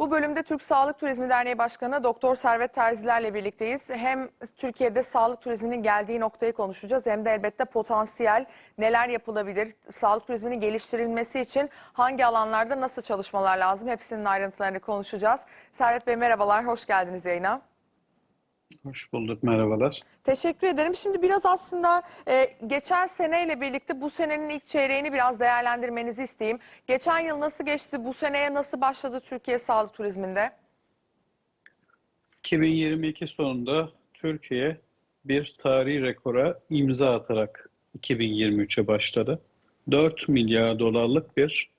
Bu bölümde Türk Sağlık Turizmi Derneği Başkanı Doktor Servet Terziler'le birlikteyiz. Hem Türkiye'de sağlık turizminin geldiği noktayı konuşacağız hem de elbette potansiyel neler yapılabilir, sağlık turizminin geliştirilmesi için hangi alanlarda nasıl çalışmalar lazım hepsinin ayrıntılarını konuşacağız. Servet Bey merhabalar, hoş geldiniz yayına. Hoş bulduk, merhabalar. Teşekkür ederim. Şimdi biraz aslında e, geçen seneyle birlikte bu senenin ilk çeyreğini biraz değerlendirmenizi isteyeyim. Geçen yıl nasıl geçti? Bu seneye nasıl başladı Türkiye sağlık turizminde? 2022 sonunda Türkiye bir tarihi rekora imza atarak 2023'e başladı. 4 milyar dolarlık bir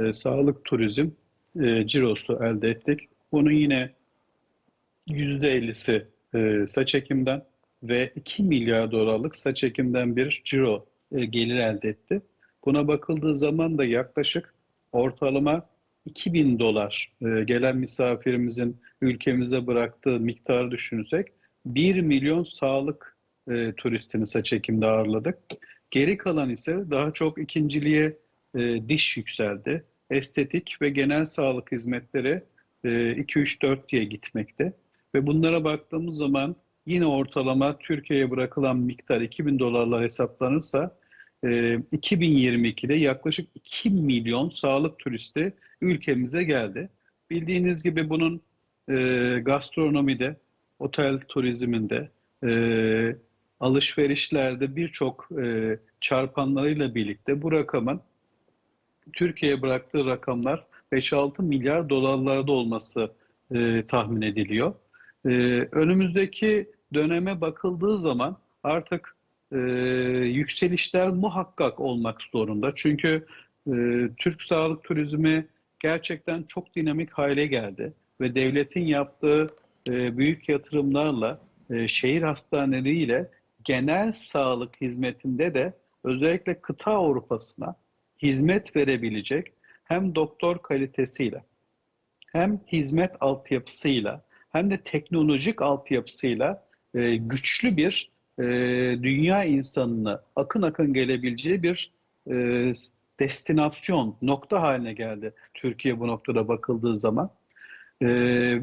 e, sağlık turizm e, cirosu elde ettik. Bunun yine %50'si e, saç ekimden ve 2 milyar dolarlık saç ekimden bir ciro e, gelir elde etti. Buna bakıldığı zaman da yaklaşık ortalama 2000 dolar e, gelen misafirimizin ülkemize bıraktığı miktarı düşünürsek 1 milyon sağlık turistini saç ekimde ağırladık. Geri kalan ise daha çok ikinciliğe diş yükseldi. Estetik ve genel sağlık hizmetleri e, 2-3-4 diye gitmekte. Ve bunlara baktığımız zaman yine ortalama Türkiye'ye bırakılan miktar 2000 dolarlar hesaplanırsa e, 2022'de yaklaşık 2 milyon sağlık turisti ülkemize geldi. Bildiğiniz gibi bunun e, gastronomide, otel turizminde, e, alışverişlerde birçok e, çarpanlarıyla birlikte bu rakamın Türkiye'ye bıraktığı rakamlar 5-6 milyar dolarlarda olması e, tahmin ediliyor. E, önümüzdeki döneme bakıldığı zaman artık e, yükselişler muhakkak olmak zorunda. Çünkü e, Türk sağlık turizmi gerçekten çok dinamik hale geldi ve devletin yaptığı e, büyük yatırımlarla e, şehir hastaneleriyle genel sağlık hizmetinde de özellikle kıta Avrupa'sına hizmet verebilecek hem doktor kalitesiyle hem hizmet altyapısıyla hem de teknolojik altyapısıyla e, güçlü bir e, dünya insanına akın akın gelebileceği bir e, destinasyon nokta haline geldi Türkiye bu noktada bakıldığı zaman. E,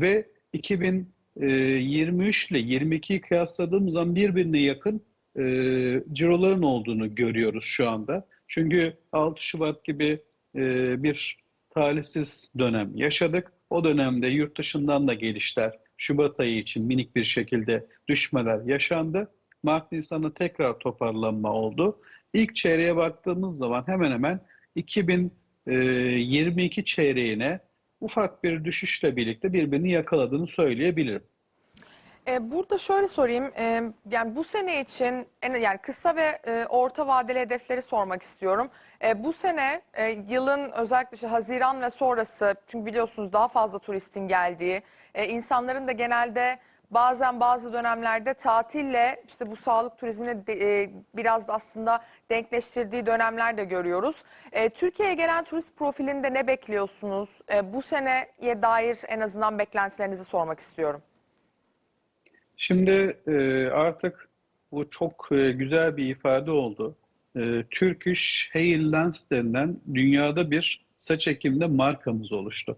ve 2023 ile 22'yi kıyasladığımız zaman birbirine yakın e, ciroların olduğunu görüyoruz şu anda. Çünkü 6 Şubat gibi e, bir talihsiz dönem yaşadık. O dönemde yurt dışından da gelişler, Şubat ayı için minik bir şekilde düşmeler yaşandı. Mart Nisan'da tekrar toparlanma oldu. İlk çeyreğe baktığımız zaman hemen hemen 2022 çeyreğine ufak bir düşüşle birlikte birbirini yakaladığını söyleyebilirim. E, Burada şöyle sorayım, e, yani bu sene için yani kısa ve e, orta vadeli hedefleri sormak istiyorum. Bu sene yılın özellikle işte Haziran ve sonrası çünkü biliyorsunuz daha fazla turistin geldiği, insanların da genelde bazen bazı dönemlerde tatille işte bu sağlık turizmini de, e, biraz da aslında denkleştirdiği dönemler de görüyoruz. Türkiye'ye gelen turist profilinde ne bekliyorsunuz? Bu seneye dair en azından beklentilerinizi sormak istiyorum. Şimdi e, artık bu çok e, güzel bir ifade oldu. E, Turkish Hair Lens denilen dünyada bir saç ekimde markamız oluştu.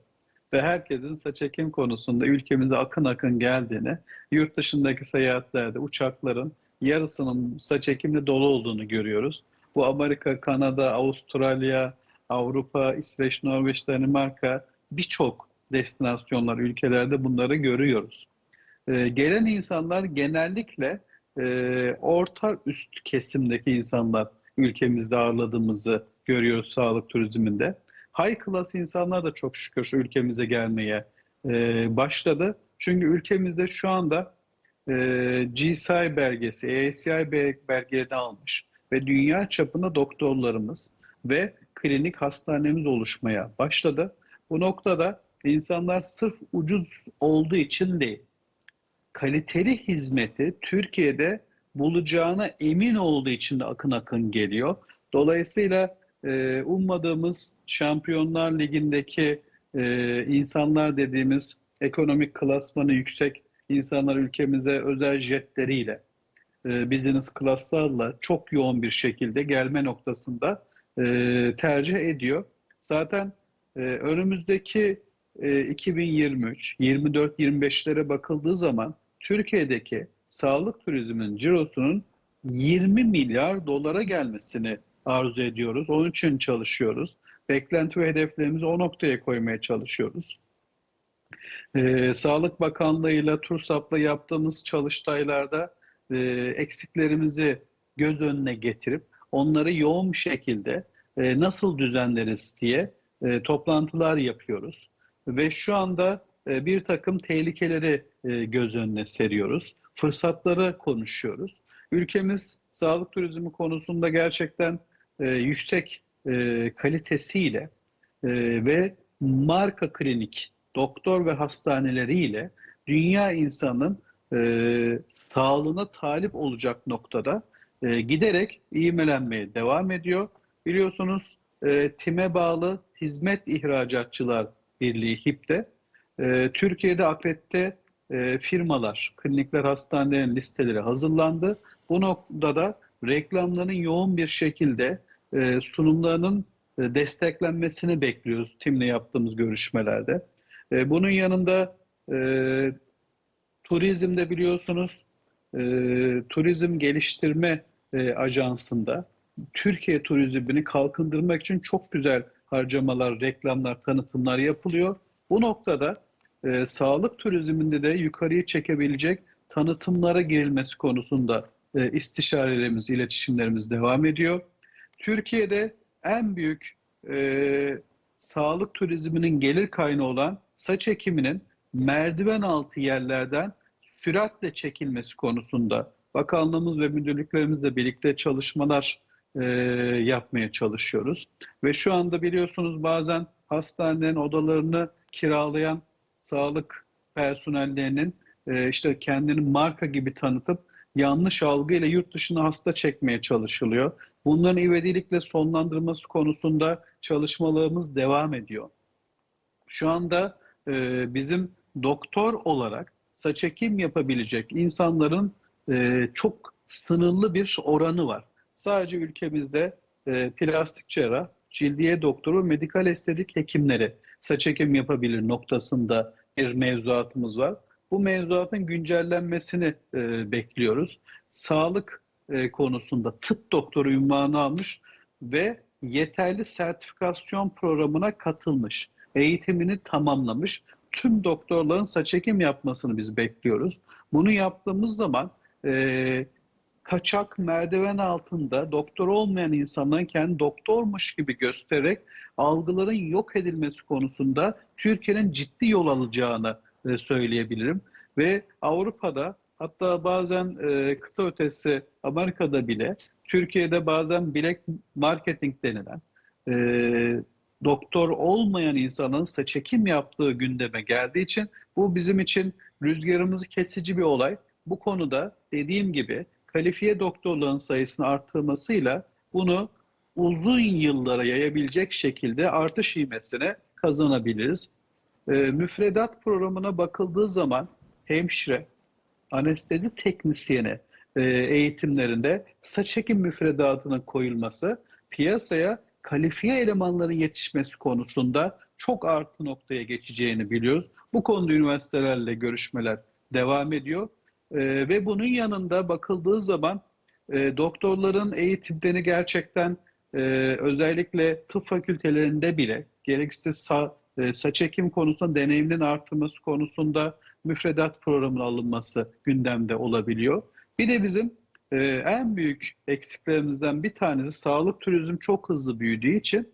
Ve herkesin saç ekim konusunda ülkemize akın akın geldiğini, yurt dışındaki seyahatlerde uçakların yarısının saç ekimle dolu olduğunu görüyoruz. Bu Amerika, Kanada, Avustralya, Avrupa, İsveç, Norveç, Danimarka birçok destinasyonlar, ülkelerde bunları görüyoruz. Ee, gelen insanlar genellikle e, orta üst kesimdeki insanlar ülkemizde ağırladığımızı görüyoruz sağlık turizminde. High class insanlar da çok şükür ülkemize gelmeye e, başladı. Çünkü ülkemizde şu anda e, GSI belgesi, ASI belgelerini almış ve dünya çapında doktorlarımız ve klinik hastanemiz oluşmaya başladı. Bu noktada insanlar sırf ucuz olduğu için değil, kaliteli hizmeti Türkiye'de bulacağına emin olduğu için de akın akın geliyor. Dolayısıyla e, ummadığımız Şampiyonlar Ligi'ndeki e, insanlar dediğimiz ekonomik klasmanı yüksek insanlar ülkemize özel jetleriyle, e, business klaslarla çok yoğun bir şekilde gelme noktasında e, tercih ediyor. Zaten e, önümüzdeki 2023, 24, 25'lere bakıldığı zaman Türkiye'deki sağlık turizminin cirosunun 20 milyar dolara gelmesini arzu ediyoruz. Onun için çalışıyoruz. Beklenti ve hedeflerimizi o noktaya koymaya çalışıyoruz. Ee, Sağlık Bakanlığı'yla TURSAP'la yaptığımız çalıştaylarda e, eksiklerimizi göz önüne getirip onları yoğun bir şekilde e, nasıl düzenleriz diye e, toplantılar yapıyoruz. Ve şu anda e, bir takım tehlikeleri e, göz önüne seriyoruz. Fırsatları konuşuyoruz. Ülkemiz sağlık turizmi konusunda gerçekten e, yüksek kalitesiyle ve marka klinik, doktor ve hastaneleriyle dünya insanın e, sağlığına talip olacak noktada e, giderek ivmelenmeye devam ediyor. Biliyorsunuz e, TİM'e bağlı Hizmet İhracatçılar Birliği HİP'te e, Türkiye'de akredite e, firmalar, klinikler, hastanelerin listeleri hazırlandı. Bu noktada reklamların yoğun bir şekilde e, sunumlarının e, desteklenmesini bekliyoruz TİM'le yaptığımız görüşmelerde. E, bunun yanında e, turizmde biliyorsunuz e, Turizm Geliştirme e, Ajansı'nda Türkiye turizmini kalkındırmak için çok güzel harcamalar, reklamlar, tanıtımlar yapılıyor. Bu noktada e, sağlık turizminde de yukarıya çekebilecek tanıtımlara girilmesi konusunda e, istişarelerimiz, iletişimlerimiz devam ediyor. Türkiye'de en büyük e, sağlık turizminin gelir kaynağı olan saç ekiminin merdiven altı yerlerden süratle çekilmesi konusunda bakanlığımız ve müdürlüklerimizle birlikte çalışmalar e, yapmaya çalışıyoruz. Ve şu anda biliyorsunuz bazen hastanelerin odalarını kiralayan sağlık personellerinin e, işte kendini marka gibi tanıtıp yanlış algıyla yurt dışına hasta çekmeye çalışılıyor. Bunların ivedilikle sonlandırılması konusunda çalışmalarımız devam ediyor. Şu anda e, bizim doktor olarak saç ekim yapabilecek insanların e, çok sınırlı bir oranı var. Sadece ülkemizde e, plastik cerrah, cildiye doktoru, medikal estetik hekimleri saç ekim yapabilir noktasında bir mevzuatımız var. Bu mevzuatın güncellenmesini e, bekliyoruz. Sağlık e, konusunda tıp doktoru ünvanı almış ve yeterli sertifikasyon programına katılmış, eğitimini tamamlamış. Tüm doktorların saç ekim yapmasını biz bekliyoruz. Bunu yaptığımız zaman e, kaçak merdiven altında doktor olmayan insanların kendi doktormuş gibi göstererek algıların yok edilmesi konusunda Türkiye'nin ciddi yol alacağını e, söyleyebilirim. Ve Avrupa'da hatta bazen e, kıta ötesi Amerika'da bile Türkiye'de bazen bilek marketing denilen e, doktor olmayan insanın saç ekim yaptığı gündeme geldiği için bu bizim için rüzgarımızı kesici bir olay. Bu konuda dediğim gibi kalifiye doktorların sayısını arttırmasıyla bunu uzun yıllara yayabilecek şekilde artış ivmesine kazanabiliriz. E, müfredat programına bakıldığı zaman hemşire, anestezi teknisyeni e, eğitimlerinde saç ekim müfredatının koyulması piyasaya kalifiye elemanların yetişmesi konusunda çok artı noktaya geçeceğini biliyoruz. Bu konuda üniversitelerle görüşmeler devam ediyor. E, ve bunun yanında bakıldığı zaman e, doktorların eğitimlerini gerçekten e, özellikle tıp fakültelerinde bile gerekirse sa, e, saç ekim konusunda deneyiminin artırması konusunda müfredat programının alınması gündemde olabiliyor. Bir de bizim e, en büyük eksiklerimizden bir tanesi sağlık turizm çok hızlı büyüdüğü için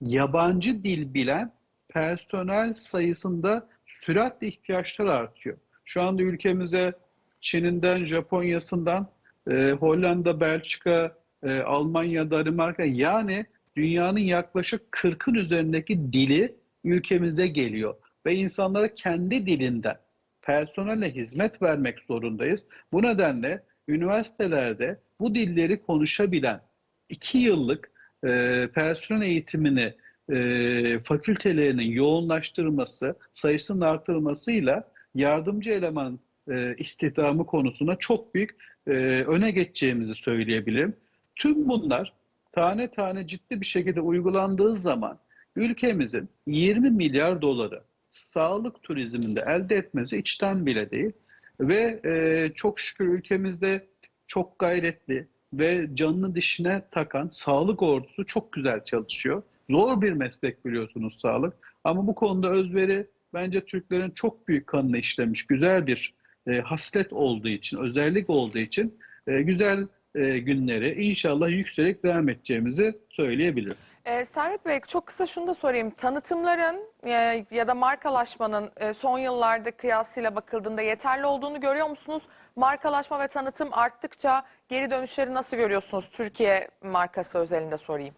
yabancı dil bilen personel sayısında süratle ihtiyaçlar artıyor. Şu anda ülkemize Çin'inden, Japonya'sından, e, Hollanda, Belçika, e, Almanya, Danimarka yani dünyanın yaklaşık 40'ın üzerindeki dili ülkemize geliyor. Ve insanlara kendi dilinden personele hizmet vermek zorundayız. Bu nedenle üniversitelerde bu dilleri konuşabilen iki yıllık e, personel eğitimini e, fakültelerinin yoğunlaştırması, sayısının artırılmasıyla yardımcı eleman e, istihdamı konusuna çok büyük e, öne geçeceğimizi söyleyebilirim. Tüm bunlar tane tane ciddi bir şekilde uygulandığı zaman ülkemizin 20 milyar doları sağlık turizminde elde etmesi içten bile değil. Ve e, çok şükür ülkemizde çok gayretli ve canını dişine takan sağlık ordusu çok güzel çalışıyor. Zor bir meslek biliyorsunuz sağlık. Ama bu konuda özveri bence Türklerin çok büyük kanına işlemiş güzel bir e, haslet olduğu için, özellik olduğu için e, güzel e, günleri inşallah yükselerek devam edeceğimizi söyleyebilirim. Ee, Servet Bey çok kısa şunu da sorayım. Tanıtımların e, ya da markalaşmanın e, son yıllarda kıyasıyla bakıldığında yeterli olduğunu görüyor musunuz? Markalaşma ve tanıtım arttıkça geri dönüşleri nasıl görüyorsunuz? Türkiye markası özelinde sorayım.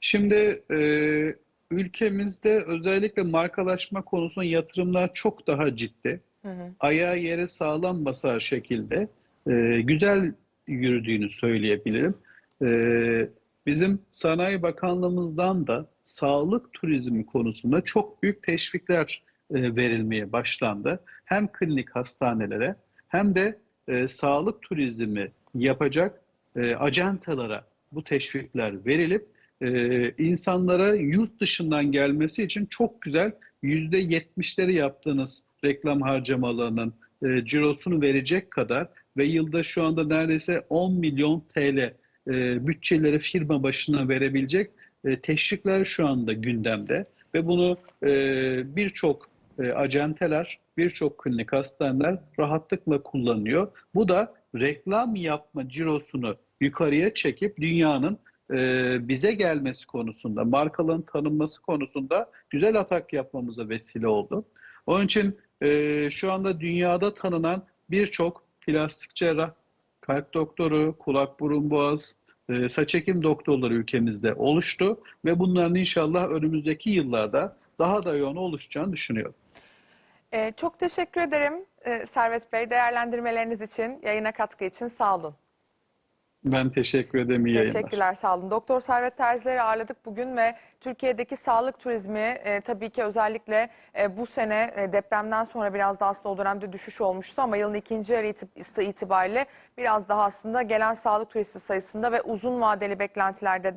Şimdi e, ülkemizde özellikle markalaşma konusunda yatırımlar çok daha ciddi. Ayağı yere sağlam basar şekilde e, güzel yürüdüğünü söyleyebilirim. E, bizim Sanayi Bakanlığımızdan da sağlık turizmi konusunda çok büyük teşvikler e, verilmeye başlandı. Hem klinik hastanelere hem de e, sağlık turizmi yapacak e, ajantalara bu teşvikler verilip e, insanlara yurt dışından gelmesi için çok güzel yüzde yetmişleri yaptığınız reklam harcamalarının e, cirosunu verecek kadar ve yılda şu anda neredeyse 10 milyon TL e, bütçeleri firma başına verebilecek e, teşvikler şu anda gündemde ve bunu e, birçok e, acenteler, birçok klinik hastaneler rahatlıkla kullanıyor. Bu da reklam yapma cirosunu yukarıya çekip dünyanın bize gelmesi konusunda, markaların tanınması konusunda güzel atak yapmamıza vesile oldu. Onun için e, şu anda dünyada tanınan birçok plastik cerrah, kalp doktoru, kulak burun boğaz, e, saç ekim doktorları ülkemizde oluştu ve bunların inşallah önümüzdeki yıllarda daha da yoğun oluşacağını düşünüyorum. Çok teşekkür ederim e, Servet Bey değerlendirmeleriniz için, yayına katkı için sağ olun. Ben teşekkür ederim. İyi yayınlar. Teşekkürler sağ olun. Doktor Servet Terziler'i ağırladık bugün ve Türkiye'deki sağlık turizmi e, tabii ki özellikle e, bu sene e, depremden sonra biraz daha aslında o dönemde düşüş olmuştu ama yılın ikinci yarı itib- itibariyle biraz daha aslında gelen sağlık turisti sayısında ve uzun vadeli beklentilerde de